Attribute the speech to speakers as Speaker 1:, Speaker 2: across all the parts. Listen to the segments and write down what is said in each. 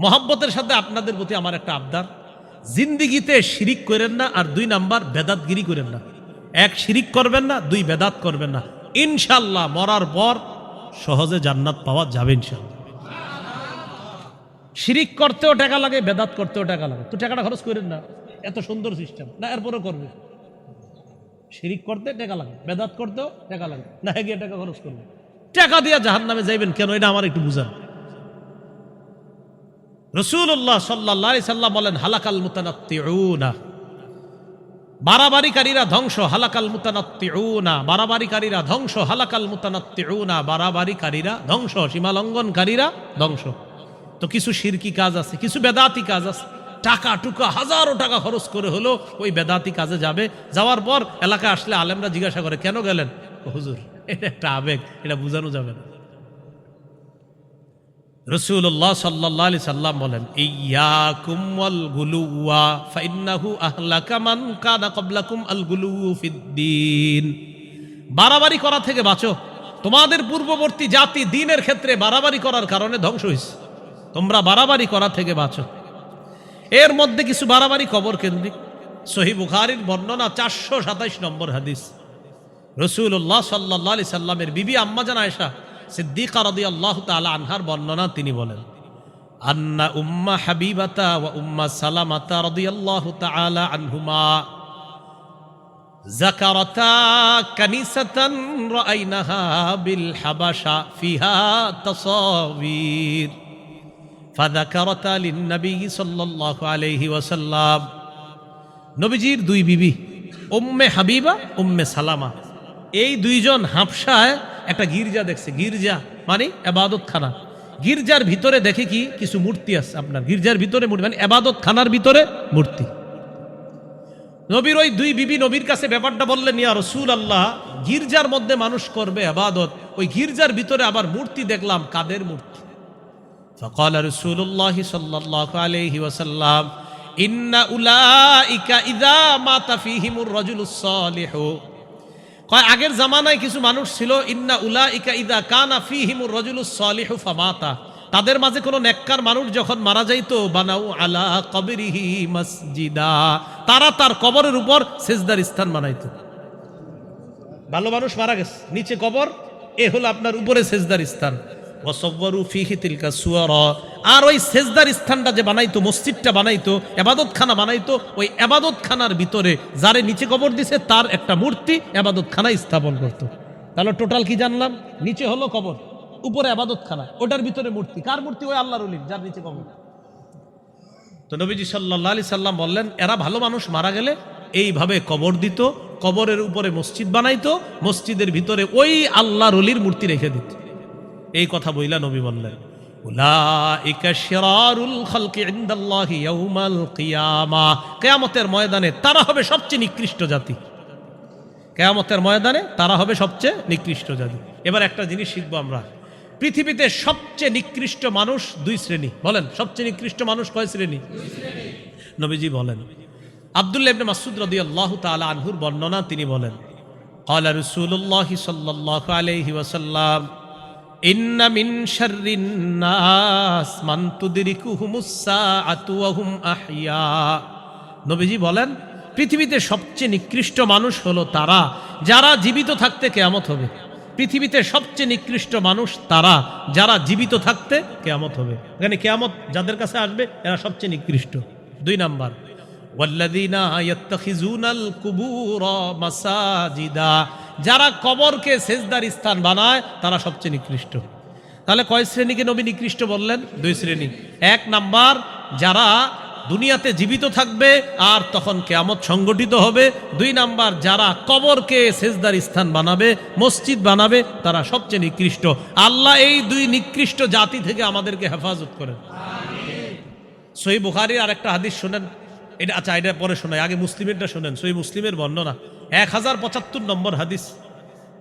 Speaker 1: মহাব্বতের সাথে আপনাদের প্রতি আমার একটা আবদার। জিন্দিগিতে শিরিক করেন না আর দুই নাম্বার বেদাতগিরি করেন না। এক, শিরিক করবেন না, দুই, বেদাত করবেন না। ইনশাল্লাহ মরার পর সহজে জান্নাত পাওয়া যাবে ইনশাল্লাহ শিরিক করতেও টাকা লাগে, বেদাত করতেও টাকা লাগে। তো টাকাটা খরচ করেন না। এত সুন্দর সিস্টেম। না এরপরে করবে। শিরিক করতে টাকা লাগে, বেদাত করতেও টাকা লাগে। না গিয়ে টাকা খরচ করবে। টাকা দিয়ে জাহান নামে যাইবেন কেন? এটা আমার একটু বুঝান রসুল্লাহ সাল্লাহ সাল্লাম বলেন, হালাকাল মুতানাত্তিউনা। বাড়াবাড়িকারীরা ধ্বংস, হালাকাল মুতানাত্তিউনা। বাড়াবাড়িকারীরা ধ্বংস, হালাকাল মুতানাত্তিউনা। বাড়াবাড়িকারীরা ধ্বংস, সীমালঙ্ঘনকারীরা ধ্বংস। তো কিছু শিরকি কাজ আছে, কিছু বেদাতি কাজ আছে। টাকা টুকা, হাজারো টাকা খরচ করে হলো ওই বেদাতি কাজে যাবে। যাওয়ার পর এলাকায় আসলে আলেমরা জিজ্ঞাসা করে, কেন গেলেন? হুজুর, এটা একটা আবেগ, এটা বোঝানো যাবে না। রসুল্লাহ সাল্লাহ আলি সাল্লাম বলেন ইয়া কুমল গুলুয়া ফাইন্নাহু আহলাকা মান কানা কবলাকুম আল বাড়াবাড়ি করা থেকে বাঁচো। তোমাদের পূর্ববর্তী জাতি দিনের ক্ষেত্রে বাড়াবাড়ি করার কারণে ধ্বংস হয়েছে তোমরা বাড়াবাড়ি করা থেকে বাঁচো। এর মধ্যে কিছু বাড়াবাড়ি কবর কেন্দ্রিক। সহি বুখারির বর্ণনা চারশো সাতাইশ নম্বর হাদিস। রসুল্লাহ সাল্লাহ আলি সাল্লামের বিবি আম্মাজান আয়সা সিদ্দিকা রদি আল্লাহ তালা আনহার বর্ণনা তিনি বলেন, আন্না উম্মা হাবিবাতা ওয়া উম্মা সালামাতা রদি আল্লাহ তালা আনহুমা বিল হাবাশা ফিহা তাসাবির ফাযাকারাতা লিন-নবী সাল্লাল্লাহু আলাইহি ওয়াসাল্লাম। নবীজির দুই বিবি, উম্মে হাবিবা, উম্মে সালামা। এই দুইজন হাফসায় একটা গির্জা দেখছে গির্জা মানে এবাদত খানা গির্জার ভিতরে দেখে কি কিছু মূর্তি আছে আপনার গির্জার ভিতরে মূর্তি মানে এবাদত খানার ভিতরে মূর্তি নবীর ওই দুই বিবি নবীর কাছে ব্যাপারটা বললেন ইয়া রসুল আল্লাহ গির্জার মধ্যে মানুষ করবে আবাদত ওই গির্জার ভিতরে আবার মূর্তি দেখলাম কাদের মূর্তি فقال رسول الله صلى الله عليه وسلم إن أولئك إذا مات فيهم الرجل الصالح কয়, আগের জামানায় কিছু মানুষ ছিল, ইন্না উলা ইকা ইদা কানা ফি হিমুর ফামাতা। তাদের মাঝে কোনো নেককার মানুষ যখন মারা যাইত, বানাউ আলা কবিরিহি মসজিদা। তারা তার কবরের উপর সেজদার স্থান বানাইত। ভালো মানুষ মারা গেছে। নিচে কবর, এ হলো আপনার উপরে সেজদার স্থান। আর ওই সেজদার স্থানটা যে বানাইতো, মসজিদটা বানাইতো এবাদত খানা বানাইতো, ওই এবাদত খানার ভিতরে যারে নিচে কবর দিছে, তার একটা মূর্তি এবাদত খানায় স্থাপন করত। তাহলে টোটাল কি জানলাম? নিচে হলো কবর, উপরে আবাদত খানা ওটার ভিতরে মূর্তি। কার মূর্তি? ওই আল্লাহর যার নিচে কবর। তো নবীজি সাল্লাহ আলি সাল্লাম বললেন, এরা ভালো মানুষ, মারা গেলে এইভাবে কবর দিত, কবরের উপরে মসজিদ বানাইতো, মসজিদের ভিতরে ওই আল্লাহর অলির মূর্তি রেখে দিত। এই কথা বইলা নবী বললেন উলাইকা শিরারুল খালকি ইনদাল্লাহি ইয়াউমাল কিয়ামা কিয়ামতের ময়দানে তারা হবে সবচেয়ে নিকৃষ্ট জাতি কেয়ামতের ময়দানে তারা হবে সবচেয়ে নিকৃষ্ট জাতি এবার একটা জিনিস শিখবো আমরা পৃথিবীতে সবচেয়ে নিকৃষ্ট মানুষ দুই শ্রেণী বলেন সবচেয়ে নিকৃষ্ট মানুষ কয় শ্রেণী নবীজি বলেন আব্দুল্লাহ ইবনে মাসুদ রাদিয়াল্লাহু তাআলা আনহুর বর্ণনা তিনি বলেন قال رسول الله صلى الله عليه وسلم নবীজি বলেন, পৃথিবীতে সবচেয়ে নিকৃষ্ট মানুষ হলো তারা। যারা জীবিত থাকতে কেয়ামত হবে। পৃথিবীতে সবচেয়ে নিকৃষ্ট মানুষ তারা। যারা জীবিত থাকতে কেয়ামত হবে। এখানে কেয়ামত যাদের কাছে আসবে, এরা সবচেয়ে নিকৃষ্ট। দুই নাম্বার, ওয়াল্লাযীনা ইয়াত্তাখিজুনাল কুবুরা মাসাজিদা যারা কবরকে সেজদার স্থান বানায়, তারা সবচেয়ে নিকৃষ্ট। তাহলে কয় শ্রেণীকে নবী নিকৃষ্ট বললেন? দুই শ্রেণি। এক নাম্বার, যারা দুনিয়াতে জীবিত থাকবে আর তখন কেয়ামত সংগঠিত হবে। দুই নাম্বার, যারা কবরকে সেজদার স্থান বানাবে, মসজিদ বানাবে, তারা সবচেয়ে নিকৃষ্ট। আল্লাহ এই দুই নিকৃষ্ট জাতি থেকে আমাদেরকে হেফাজত করেন। সই বুখারির আরেকটা হাদিস শোনেন। এটা আচ্ছা এটা পরে শোনায় আগে মুসলিমেরটা শোনেন। সই মুসলিমের বর্ণনা। এক হাজার পঁচাত্তর নম্বর হাদিস।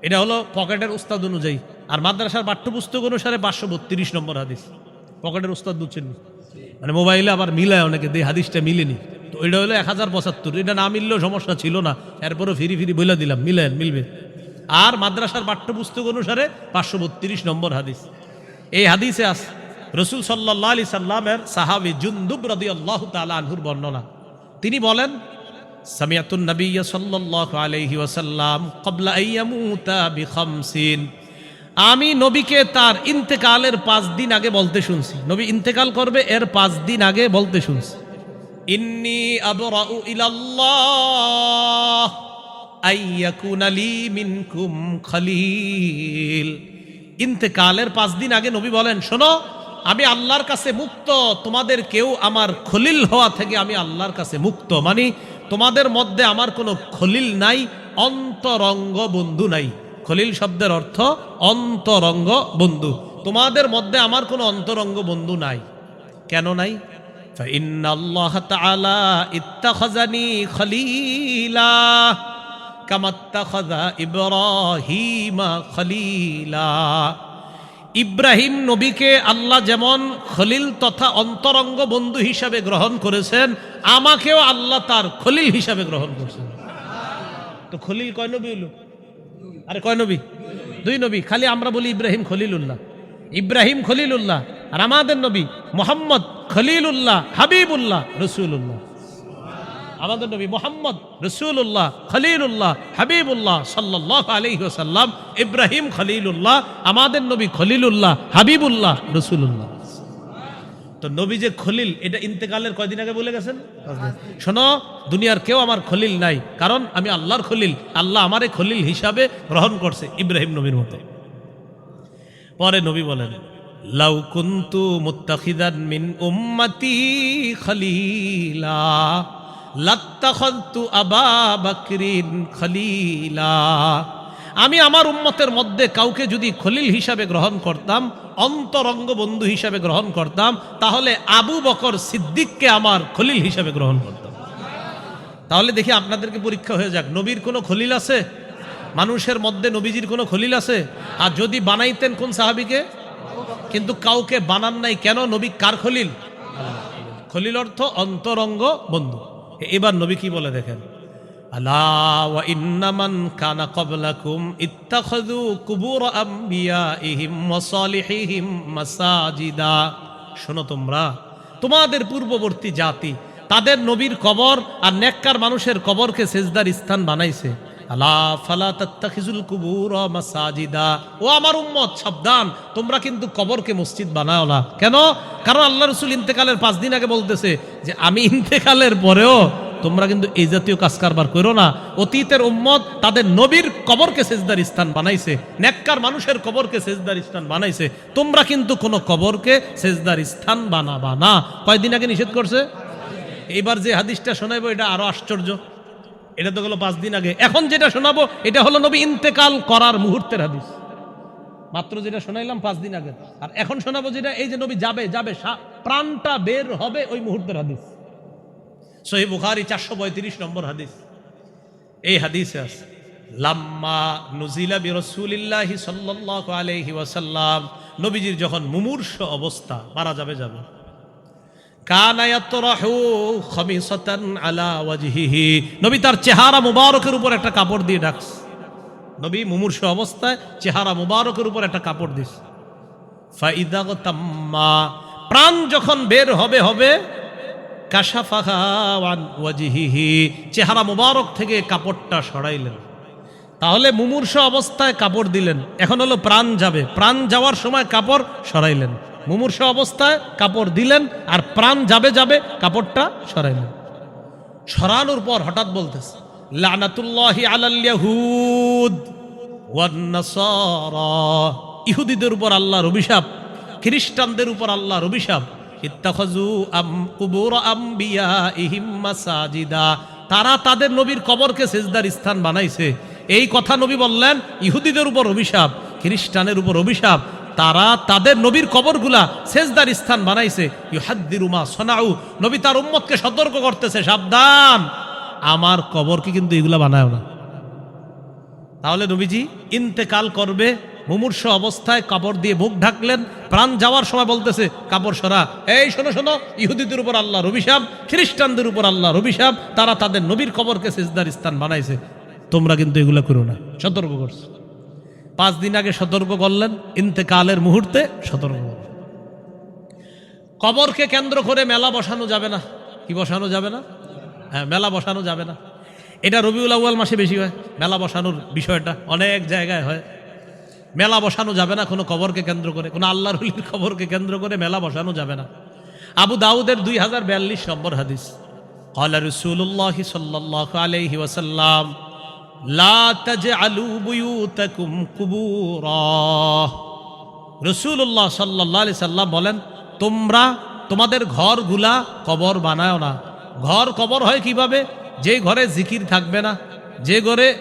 Speaker 1: এটা হলো পকেটের উস্তাদ অনুযায়ী। আর মাদ্রাসার পাঠ্যপুস্তক অনুসারে পাঁচশো বত্রিশ নম্বর হাদিস। পকেটের উস্তাদ বুঝছেন? মানে মোবাইলে আবার মিলায় অনেকে, দিয়ে হাদিসটা মিলেনি। তো এটা হলো এক হাজার পঁচাত্তর। এটা না মিললেও সমস্যা ছিল না। এরপরও ফিরি ফিরি বলে দিলাম। মিলেন, মিলবে। আর মাদ্রাসার পাঠ্যপুস্তক অনুসারে পাঁচশো বত্রিশ নম্বর হাদিস। এই হাদিসে আছে রসুল সাল্লাহ আলি সাল্লামের সাহাবি জুন্দুব রদি আল্লাহ তালা আনহুর বর্ণনা। তিনি বলেন সামিয়াতুন নবী সাল্লাল্লাহু আলাইহি ওয়াসাল্লাম ক্বাবলা আইয়ামুতা বিখামসিন। আমি নবীকে তার ইন্তেকালের পাঁচ দিন আগে বলতে শুনছি। নবী ইন্তেকাল করবে, এর পাঁচ দিন আগে বলতে শুনছি। ইন্নি আবরাউ ইলাল্লাহ আইয়াকুনা লি মিনকুম খলিল। ইন্তেকালের পাঁচ দিন আগে নবী বলেন, শোনো, আমি আল্লাহর কাছে মুক্ত, তোমাদের কেউ আমার খলিল হওয়া থেকে আমি আল্লাহর কাছে মুক্ত। মানে তোমাদের মধ্যে আমার কোনো খলিল নাই, অন্তরঙ্গ বন্ধু নাই। খলিল শব্দের অর্থ অন্তরঙ্গ বন্ধু। তোমাদের মধ্যে আমার কোনো অন্তরঙ্গ বন্ধু নাই। কেন নাই? ইব্রাহিমা খলিলা। ইব্রাহিম নবীকে আল্লাহ যেমন খলিল তথা অন্তরঙ্গ বন্ধু হিসাবে গ্রহণ করেছেন, আমাকেও আল্লাহ তার খলিল হিসাবে গ্রহণ করেছেন। তো খলিল কয় নবী হলো? আরে কয় নবী? দুই নবী, খালি আমরা বলি ইব্রাহিম খলিলুল্লাহ। ইব্রাহিম খলিলুল্লাহ আর আমাদের নবী মোহাম্মদ খলিলুল্লাহ, হাবিবুল্লাহ রসুল্লাহ আমাদের নবী মোহাম্মদ রসুল্লাহ খলিলুল্লাহ, হাবিবুল্লাহ সাল্লাহ আলহি সাল্লাম ইব্রাহিম খলিলুল্লাহ, আমাদের নবী খলিলুল্লাহ, হাবিবুল্লাহ রসুল্লাহ তো নবী যে খলিল, এটা ইন্তেকালের কয়দিন আগে বলে গেছেন? শোনো, দুনিয়ার কেউ আমার খলিল নাই, কারণ আমি আল্লাহর খলিল। আল্লাহ আমারে খলিল হিসাবে গ্রহণ করছে ইব্রাহিম নবীর মতো। পরে নবী বলেন, লাউ কুন্তু মুত্তাখিদান মিন উম্মতি খলিলা। লাত্তাখাযতু আবা খলিলা। আমি আমার উম্মতের মধ্যে কাউকে যদি খলিল হিসাবে গ্রহণ করতাম, অন্তরঙ্গ বন্ধু হিসাবে গ্রহণ করতাম, তাহলে আবু বকর সিদ্দিককে আমার খলিল হিসাবে গ্রহণ করতাম। তাহলে দেখি আপনাদেরকে পরীক্ষা হয়ে যাক, নবীর কোনো খলিল আছে? মানুষের মধ্যে নবীজির কোনো খলিল আছে? আর যদি বানাইতেন কোন সাহাবিকে? কিন্তু কাউকে বানান নাই, কেন? নবী কার খলিল? খলিল অর্থ অন্তরঙ্গ বন্ধু। এবার নবী কি বলে দেখেন? আল্লাহ শোনো তোমরা, তোমাদের পূর্ববর্তী জাতি তাদের নবীর কবর আর নেককার মানুষের কবরকে সেজদার স্থান বানাইছে। আলা ফালা তাত্তাখিজুল কুবুর মাসাজিদা। ও আমার উম্মত, সাবধান, তোমরা কিন্তু কবরকে মসজিদ বানাও না। কেন? কারণ আল্লাহ রসুল ইন্তেকালের পাঁচ দিন আগে বলতেছে যে, আমি ইন্তেকালের পরেও তোমরা কিন্তু এই জাতীয় কাজ কারবার করো না। অতীতের উম্মত তাদের নবীর কবরকে সেজদার স্থান বানাইছে। নেককার মানুষের কবরকে সেজদার স্থান বানাইছে। তোমরা কিন্তু কোনো কবরকে সেজদার স্থান বানাবা না। কয়দিন আগে নিষেধ করছে? এবার যে হাদিসটা শোনাবো এটা আরও আশ্চর্য। এটা তো গেলো পাঁচ দিন আগে। এখন যেটা শোনাবো, এটা হলো নবী ইন্তেকাল করার মুহূর্তের হাদিস। মাত্র যেটা শোনাইলাম পাঁচ দিন আগে। আর এখন শোনাবো যেটা, এই যে নবী যাবে যাবে প্রাণটা বের হবে ওই মুহূর্তের হাদিস। সহি বুখারি চারশো পঁয়ত্রিশ নম্বর হাদিস। এই হাদিসে আছে, লাম্মা নুজিলা বি রসুলিল্লাহি সাল্লাল্লাহু আলাইহি ওয়াসাল্লাম, নবীজির যখন মুমূর্ষ অবস্থা, মারা যাবে যাবে কানা ইয়াতরাহু খামিসাতান আলা ওয়াজহিহি নবী তার চেহারা মুবারকের উপর একটা কাপড় দিয়ে ডাকস নবী মুমূর্ষ অবস্থায় চেহারা মুবারকের উপর একটা কাপড় দিস প্রাণ যখন বের হবে হবে চেহারা মুবারক থেকে কাপড়টা সরাইলেন। তাহলে মুমূর্ষ অবস্থায় কাপড় দিলেন। এখন হলো প্রাণ যাবে। প্রাণ যাওয়ার সময় কাপড় সরাইলেন। মুমূর্ষ অবস্থায় কাপড় দিলেন আর প্রাণ যাবে যাবে কাপড়টা সরাইলেন। সরানোর পর হঠাৎ বলতেছে, লানাতুল্লাহি আলাল ইয়াহুদ ওয়ান নাসারা। ইহুদিদের উপর আল্লাহর অভিশাপ, খ্রিস্টানদের উপর আল্লাহর অভিশাপ তারা তাদের নবীর কবরকে সেজদার স্থান বানাইছে। এই কথা নবী বললেন, ইহুদিদের উপর অভিশাপ, খ্রিস্টানের উপর অভিশাপ তারা তাদের নবীর কবরগুলা সেজদার স্থান বানাইছে। ইউহাদ্দিরুমা সোনাউ। নবী তার উম্মতকে সতর্ক করতেছে, সাবধান। আমার কবরকে কিন্তু এগুলা বানায় না। তাহলে নবীজি ইন্তেকাল করবে, মুমূর্ষ অবস্থায় কাপড় দিয়ে মুখ ঢাকলেন, প্রাণ যাওয়ার সময় বলতেছে, কাপড় সরা। এই, শোনো শোনো, ইহুদিদের উপর আল্লাহর অভিশাপ, খ্রিস্টানদের উপর আল্লাহর অভিশাপ, তারা তাদের নবীর কবরকে সেজদার স্থান বানাইছে। তোমরা কিন্তু এগুলো করো না। সতর্ক করছ। পাঁচ দিন আগে সতর্ক করলেন, ইন্তেকালের মুহূর্তে সতর্ক কবরকে কেন্দ্র করে মেলা বসানো যাবে না। কি বসানো যাবে না? হ্যাঁ মেলা বসানো যাবে না। এটা রবিউল আউ্য়াল মাসে বেশি হয়, মেলা বসানোর বিষয়টা অনেক জায়গায় হয়। মেলা বসানো যাবে না কোনো কবরকে কেন্দ্র করে, কোনো আল্লাহর কবরকে কেন্দ্র করে মেলা বসানো যাবে না। আবু দাউদের দুই হাজার বিয়াল্লিশ নম্বর হাদিস কলা রসুল্লাহ সাল্লাহ আলহি ওয়াসাল্লাম রসুল্লাহ সাল্লাহ আলি সাল্লাম বলেন, তোমরা তোমাদের ঘরগুলা কবর বানায় না। ঘর কবর হয় কীভাবে? যে ঘরে জিকির থাকবে না, যে ঘরে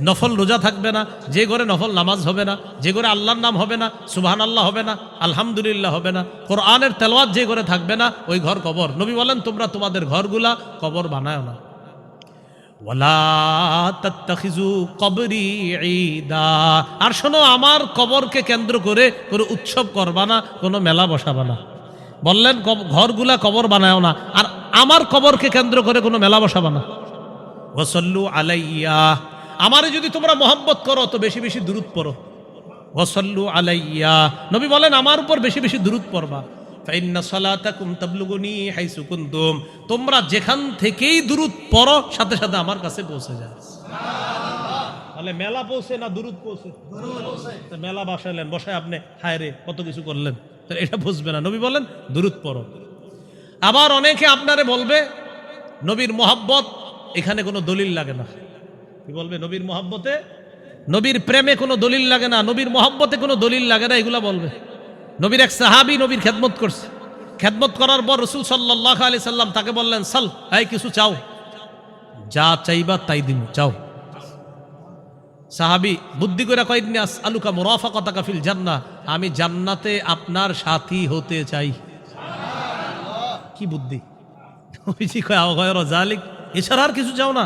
Speaker 1: নফল রোজা থাকবে না, যে ঘরে নফল নামাজ হবে না, যে ঘরে আল্লাহর নাম হবে না সুবহান আল্লাহ হবে না, আলহামদুলিল্লাহ হবে না, কোরআনের তেলাওয়াত যে ঘরে থাকবে না, ওই ঘর কবর। নবী বলেন, তোমরা তোমাদের ঘরগুলা কবর বানায় না ওয়ালা তাত্তাখিজু কবরি ঈদা আর শোনো, আমার কবরকে কেন্দ্র করে কোনো উৎসব করবা না, কোনো মেলা বসাবা না। বললেন ঘরগুলা কবর বানায়ও না, আর আমার কবরকে কেন্দ্র করে কোনো মেলা বসাবা না। ওসল্লু আলাইয়া। আমারে যদি তোমরা মোহাম্মত করো, তো বেশি বেশি দূরত পড়ো। ওসল্লু আলাইয়া। নবী বলেন, আমার উপর বেশি বেশি দূরত পড়বা। তোমরা যেখান থেকেই দূরত পড়ো, সাথে সাথে আমার কাছে পৌঁছে যায়। তাহলে মেলা পৌঁছে না দূরত পৌঁছে? মেলা বসাইলেন, বসায় আপনি, হায় রে, কত কিছু করলেন। এটা বুঝবে না। নবী বলেন দূরত পড়ো। আবার অনেকে আপনারে বলবে, নবীর মোহাব্বত এখানে কোনো দলিল লাগে না। কি বলবে? নবীর মোহাব্বতে? নবীর প্রেমে কোনো দলিল লাগে না। নবীর মোহাব্বতে কোনো দলিল লাগে না, এগুলা বলবে। নবীর এক সাহাবি নবীর খেদমত করছে। খেদমত করার পর রসুল সাল্লাহ আলি সাল্লাম তাকে বললেন, সাল, এই কিছু চাও? যা চাইবা তাই দিন চাও। সাহাবি, বুদ্ধি করে কয়েকদিন আলুকা মুরাফা কথা কাফিল জান্না আমি জান্নাতে আপনার সাথী হতে চাই। কি বুদ্ধি? জালিক এছাড়া আর কিছু চাও না?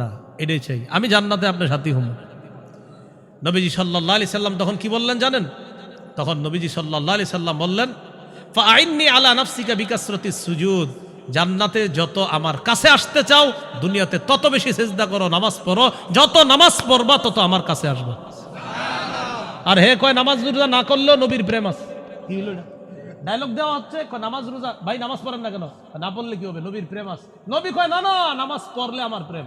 Speaker 1: না, এটাই চাই। আমি জান্নাতে আপনার সাথী হম। নবীজি সাল্লাহ আলি সাল্লাম তখন কি বললেন জানেন? তখন নবীজি সাল্লাহ আলি সাল্লাম বললেন আইননি আলা নাফসিকা বিকাশরতি সুজুদ। জান্নাতে যত আমার কাছে আসতে চাও, দুনিয়াতে তত বেশি চেষ্টা করো, নামাজ পড়ো। যত নামাজ পড়বা, তত আমার কাছে আসবে। আর হে কয়, নামাজ রোজা না করলেও নবীর প্রেম আছে। ডায়লগ দেওয়া হচ্ছে নামাজ রোজা ভাই, নামাজ পড়েন না কেন? না পড়লে কি হবে? নবীর প্রেম আছে। নবী কয়, না না, নামাজ পড়লে আমার প্রেম।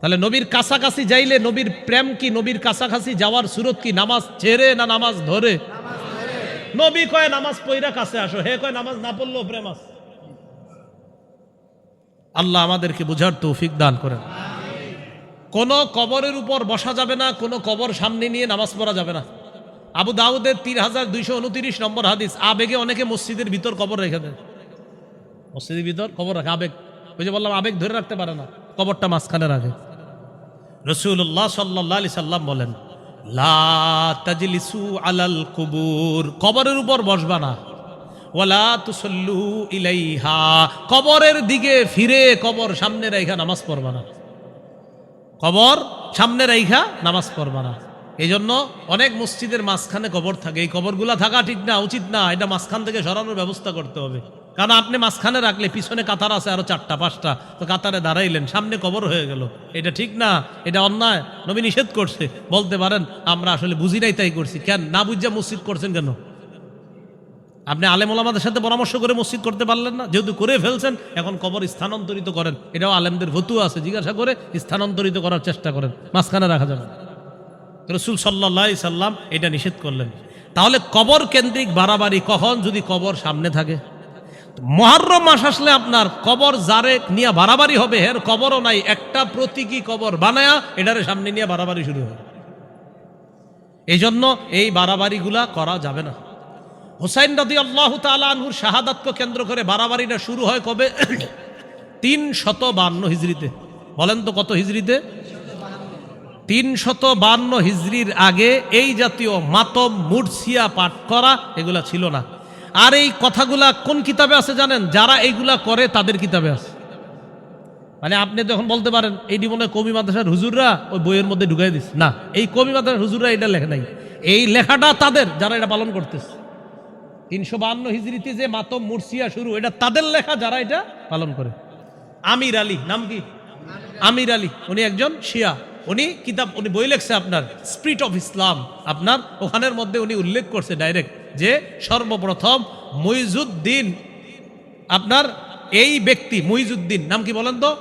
Speaker 1: তাহলে নবীর কাছাকাছি যাইলে নবীর প্রেম কি, নবীর কাছাকাছি যাওয়ার সুরত কি, নামাজ ছেড়ে না নামাজ ধরে? নবী কয়, নামাজ পইরা কাছে আসো। হে কয়, নামাজ না পড়লেও প্রেম আল্লাহ আমাদেরকে বুঝার তৌফিক দান করেন। কোন কবরের উপর বসা যাবে না, কোনো কবর সামনে নিয়ে নামাজ পড়া যাবে না। আবু দাউদের তিন হাজার দুইশো উনত্রিশ নম্বর হাদিস, আবেগে অনেকে মসজিদের ভিতর কবর রেখে দেয়। মসজিদের ভিতর কবর রাখে, আবেগ। ওই যে বললাম, আবেগ ধরে রাখতে পারে না। কবরটা মাঝখানে রাখে রসুল্লাহ সাল্লাহ আলি সাল্লাম বলেন, লা তাজলিসু আলাল কুবুর। কবরের উপর বসবা না। ওয়ালা তুসল্লু ইলাইহা। কবরের দিকে ফিরে কবর সামনে রাইখা নামাজ পড়বা না। কবর সামনে রাইখা নামাজ পড়বা না। এই জন্য অনেক মসজিদের মাঝখানে কবর থাকে। এই কবরগুলা থাকা ঠিক না, উচিত না। এটা মাঝখান থেকে সরানোর ব্যবস্থা করতে হবে। কারণ আপনি মাঝখানে রাখলে পিছনে কাতার আছে আরও চারটা, পাঁচটা। তো কাতারে দাঁড়াইলেন, সামনে কবর হয়ে গেল। এটা ঠিক না? এটা অন্যায়? নবী নিষেধ করছে। বলতে পারেন, আমরা আসলে বুঝি নাই তাই করছি। কেন? না বুঝা মসজিদ করছেন কেন? আপনি আলেম ওলামাদের সাথে পরামর্শ করে মসজিদ করতে পারলেন না? যেহেতু করে ফেলছেন, এখন কবর স্থানান্তরিত করেন। এটাও আলেমদের ভতু আছে। জিজ্ঞাসা করে স্থানান্তরিত করার চেষ্টা করেন। মাঝখানে রাখা যাবে। রসুল সাল্লাহ সাল্লাম এটা নিষেধ করলেন। তাহলে কবর কেন্দ্রিক বাড়াবাড়ি কখন? যদি কবর সামনে থাকে। মহারম মাস আসলে আপনার কবর জারে নিয়ে বাড়াবাড়ি হবে, হের কবরও নাই, একটা প্রতীকী কবর বানায়া এটারে সামনে নিয়ে বাড়াবাড়ি শুরু হবে। এই জন্য এই বাড়াবাড়িগুলা করা যাবে না। হুসাইন রাদি আল্লাহ আনহুর শাহাদাতকে কেন্দ্র করে বাড়াবাড়িটা শুরু হয় কবে? তিন শত বান্ন হিজড়িতে। বলেন তো কত হিজড়িতে? তিন শত বান্ন হিজড়ির আগে এই জাতীয় মাতম মুরসিয়া পাঠ করা এগুলা ছিল না। আর এই কথাগুলা কোন কিতাবে আছে জানেন? যারা এইগুলা করে, তাদের কিতাবে আছে। মানে আপনি যখন বলতে পারেন মনে হয় কবি মাদ্রাসার হুজুররা ওই বইয়ের মধ্যে ঢুকাই দিস না, এই কবি মাদ্রাসার হুজুররা এটা লেখে নাই। এই লেখাটা তাদের, যারা এটা পালন করতেছে। তিনশো বান্ন হিজড়িতে যে মাতম মুরসিয়া শুরু, এটা তাদের লেখা যারা এটা পালন করে। আমির আলী, নাম কি? আমির আলী। উনি একজন শিয়া। উনি কিতাব, উনি বই লেখছে আপনার, স্প্রিট অফ ইসলাম। আপনার ওখানের মধ্যে উনি উল্লেখ করছে ডাইরেক্ট। যে সর্বপ্রথম মুইজুদ্দিন, আপনার এই ব্যক্তি, মুইজুদ্দিন, নাম কি বলেন তো?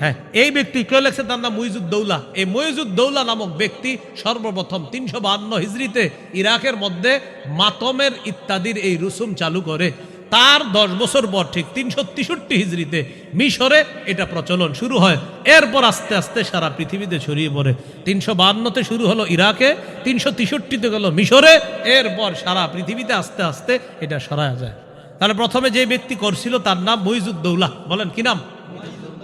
Speaker 1: হ্যাঁ এই ব্যক্তি কেউ লেখছে? তার নাম মুইজুদ্দৌলা। এই মুইজুদ্দৌলা নামক ব্যক্তি সর্বপ্রথম তিনশো বাহান্ন হিজড়িতে ইরাকের মধ্যে মাতমের ইত্যাদির এই রুসুম চালু করে। তার দশ বছর পর ঠিক তিনশো তেষট্টি হিজড়িতে মিশরে এটা প্রচলন শুরু হয়। এরপর আস্তে আস্তে সারা পৃথিবীতে ছড়িয়ে পড়ে। তিনশো বান্নতে শুরু হলো ইরাকে, তিনশো তেষট্টিতে গেল মিশরে, এরপর সারা পৃথিবীতে আস্তে আস্তে এটা সরায়া যায়। তাহলে প্রথমে যে ব্যক্তি করছিল তার নাম মহিজুদ্দৌলা বলেন, কি নাম?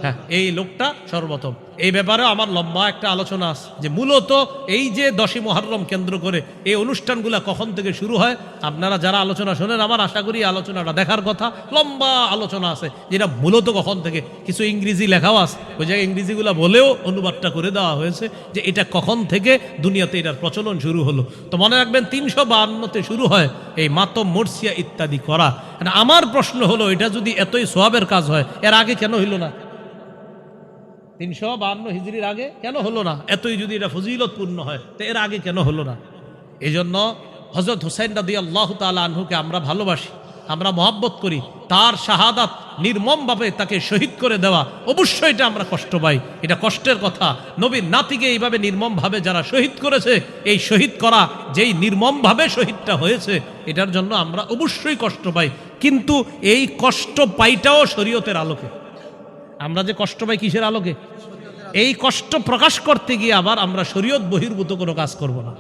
Speaker 1: হ্যাঁ এই লোকটা সর্বপ্রথম। এই ব্যাপারে আমার লম্বা একটা আলোচনা আছে যে মূলত এই যে দশী মহরম কেন্দ্র করে এই অনুষ্ঠানগুলো কখন থেকে শুরু হয়, আপনারা যারা আলোচনা শোনেন, আমার আশা করি আলোচনাটা দেখার কথা। লম্বা আলোচনা আছে যেটা মূলত কখন থেকে, কিছু ইংরেজি লেখাও আছে। ওই জায়গায় ইংরেজিগুলো বলেও অনুবাদটা করে দেওয়া হয়েছে যে এটা কখন থেকে দুনিয়াতে এটার প্রচলন শুরু হলো। তো মনে রাখবেন, তিনশো বান্নতে শুরু হয় এই মাতম, মর্সিয়া ইত্যাদি করা। আমার প্রশ্ন হলো, এটা যদি এতই সোয়াবের কাজ হয়, এর আগে কেন হইল না? তিনশো বান্ন হিজড়ির আগে কেন হলো না? এতই যদি এটা ফজিলতপূর্ণ হয়, তো এর আগে কেন হলো না? এই জন্য হজরত হুসাইন রাদি আল্লাহ তালা আনহুকে আমরা ভালোবাসি, আমরা মহাব্বত করি, তার শাহাদাত নির্মমভাবে তাকে শহীদ করে দেওয়া অবশ্যই এটা আমরা কষ্ট পাই। এটা কষ্টের কথা। নবীর নাতিকে এইভাবে নির্মমভাবে যারা শহীদ করেছে, এই শহীদ করা যেই নির্মমভাবে শহীদটা হয়েছে, এটার জন্য আমরা অবশ্যই কষ্ট পাই। কিন্তু এই কষ্ট পাইটাও শরীয়তের আলোকে। আমরা যে কষ্ট পাই কিসের আলোকে? এই কষ্ট প্রকাশ করতে গিয়ে আবার আমরা শরীয়ত বহির্ভূত কোনো কাজ করব না।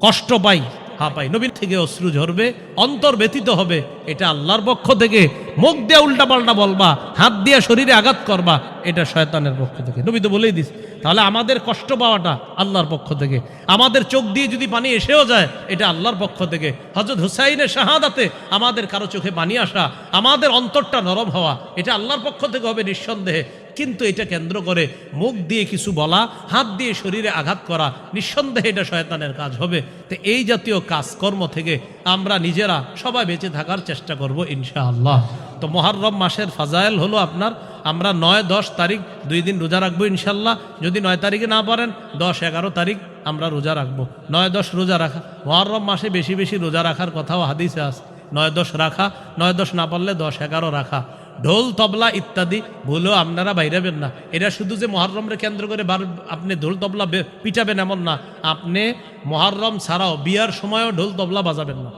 Speaker 1: কষ্ট পাই। হা পাই নবীর থেকে অশ্রু ঝরবে, অন্তর ব্যতীত হবে। এটা আল্লাহর পক্ষ থেকে মুখ দিয়ে উল্টা পাল্টা বলবা, হাত দিয়ে শরীরে আঘাত করবা, এটা শয়তানের পক্ষ থেকে। নবী তো বলেই দিস, তাহলে আমাদের কষ্ট পাওয়াটা আল্লাহর পক্ষ থেকে। আমাদের চোখ দিয়ে যদি পানি এসেও যায়, এটা আল্লাহর পক্ষ থেকে। হজরত হুসাইনের শাহাদাতে আমাদের কারও চোখে পানি আসা, আমাদের অন্তরটা নরম হওয়া, এটা আল্লাহর পক্ষ থেকে হবে নিঃসন্দেহে। কিন্তু এটা কেন্দ্র করে মুখ দিয়ে কিছু বলা, হাত দিয়ে শরীরে আঘাত করা, নিঃসন্দেহে এটা শয়তানের কাজ হবে। তো এই জাতীয় কাজকর্ম থেকে আমরা নিজেরা সবাই বেঁচে থাকার চেষ্টা করব ইনশাআল্লাহ। তো মহারম মাসের ফাজাইল হলো আপনার, আমরা নয়, দশ তারিখ দুই দিন রোজা রাখব ইনশাল্লাহ যদি নয় তারিখে না পারেন, দশ, এগারো তারিখ আমরা রোজা রাখব। নয়, দশ রোজা রাখা মহারম মাসে বেশি বেশি রোজা রাখার কথাও হাদিসে আছে। নয়, দশ রাখা, নয়, দশ না পারলে দশ, এগারো রাখা। ঢোল, তবলা ইত্যাদি। ভুলেও আপনারা বাইরাবেন না। এটা শুধু যে মহরমরে কেন্দ্র করে বার আপনি ঢোল, তবলা পিটাবেন এমন না। আপনি মহরম ছাড়াও বিয়ার সময়ও ঢোল, তবলা বাজাবেন না।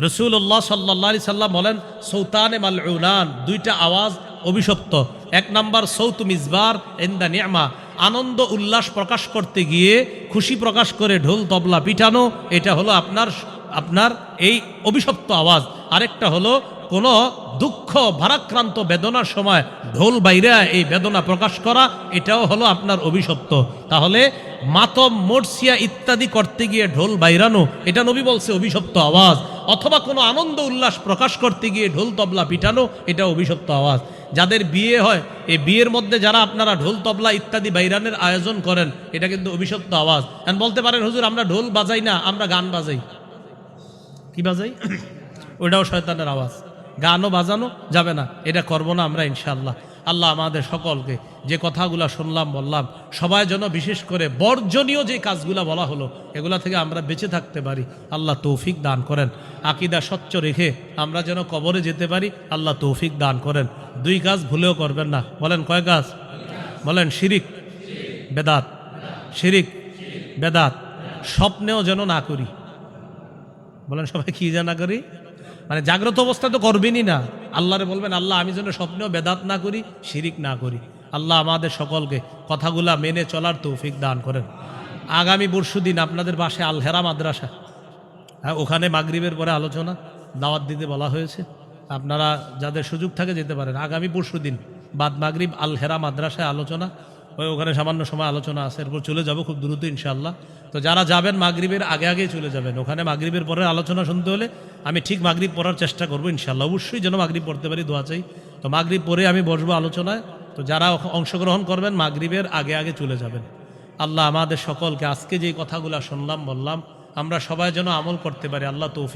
Speaker 1: রসুল্লাহ সাল্লা সাল্লাম বলেন, সৌতান সৌতানে মালউনান দুইটা আওয়াজ অভিশপ্ত। এক নাম্বার, সৌত মিসবার এন্দা নিয়ামা। আনন্দ, উল্লাস প্রকাশ করতে গিয়ে খুশি প্রকাশ করে ঢোল, তবলা পিটানো, এটা হলো আপনার আপনার এই অভিশপ্ত আওয়াজ। আরেকটা হলো কোনো দুঃখ, ভারাক্রান্ত বেদনার সময় ঢোল বাইরে এই বেদনা প্রকাশ করা, এটাও হলো আপনার অভিশপ্ত। তাহলে মাতম মোর্সিয়া ইত্যাদি করতে গিয়ে ঢোল বাইরানো, এটা নবী বলছে অভিশপ্ত আওয়াজ। অথবা কোনো আনন্দ উল্লাস প্রকাশ করতে গিয়ে ঢোল তবলা পিটানো, এটা অভিশপ্ত আওয়াজ। যাদের বিয়ে হয়, এই বিয়ের মধ্যে যারা আপনারা ঢোল তবলা ইত্যাদি বাইরানের আয়োজন করেন, এটা কিন্তু অভিশপ্ত আওয়াজ। এখন বলতে পারেন, হুজুর, আমরা ঢোল বাজাই না, আমরা গান বাজাই। কি বাজাই? ওটাও শয়তানের আওয়াজ। গানও বাজানো যাবে না। এটা করব না আমরা ইনশাল্লাহ আল্লাহ আমাদের সকলকে যে কথাগুলো শুনলাম, বললাম, সবাই যেন বিশেষ করে বর্জনীয় যে কাজগুলো বলা হলো, এগুলা থেকে আমরা বেঁচে থাকতে পারি। আল্লাহ তৌফিক দান করেন। আকিদা স্বচ্ছ রেখে আমরা যেন কবরে যেতে পারি, আল্লাহ তৌফিক দান করেন। দুই কাজ ভুলেও করবেন না। বলেন কয় কাজ? বলেন শিরিক, বেদাত। শিরিক, বেদাত। স্বপ্নেও যেন না করি। বলেন সবাই কি জানা করি? মানে জাগ্রত অবস্থা তো করবেনই না। আল্লাহরে বলবেন, আল্লাহ, আমি যেন স্বপ্নেও বেদাত না করি, শিরিক না করি। আল্লাহ আমাদের সকলকে কথাগুলা মেনে চলার তৌফিক দান করেন। আগামী পরশু দিন আপনাদের বাসায় আলহেরা মাদ্রাসা। হ্যাঁ ওখানে মাগরিবের পরে আলোচনা, দাওয়াত দিতে বলা হয়েছে। আপনারা যাদের সুযোগ থাকে যেতে পারেন। আগামী পরশু দিন বাদ মাগরিব আলহেরা মাদ্রাসায় আলোচনা ওই ওখানে সামান্য সময় আলোচনা আছে, এরপর চলে যাব খুব দ্রুত ইনশাল্লাহ তো যারা যাবেন মাগরিবের আগে আগে চলে যাবেন, ওখানে মাগরিবের পরে আলোচনা শুনতে হলে আমি ঠিক মাগরিব পড়ার চেষ্টা করব ইনশাল্লাহ অবশ্যই যেন মাগরিব পড়তে পারি, দোয়া চাই। তো মাগরিব পরে আমি বসবো আলোচনায়। তো যারা অংশগ্রহণ করবেন, মাগরিবের আগে আগে চলে যাবেন। আল্লাহ আমাদের সকলকে আজকে যে কথাগুলো শুনলাম, বললাম, আমরা সবাই যেন আমল করতে পারি, আল্লাহ তৌফিক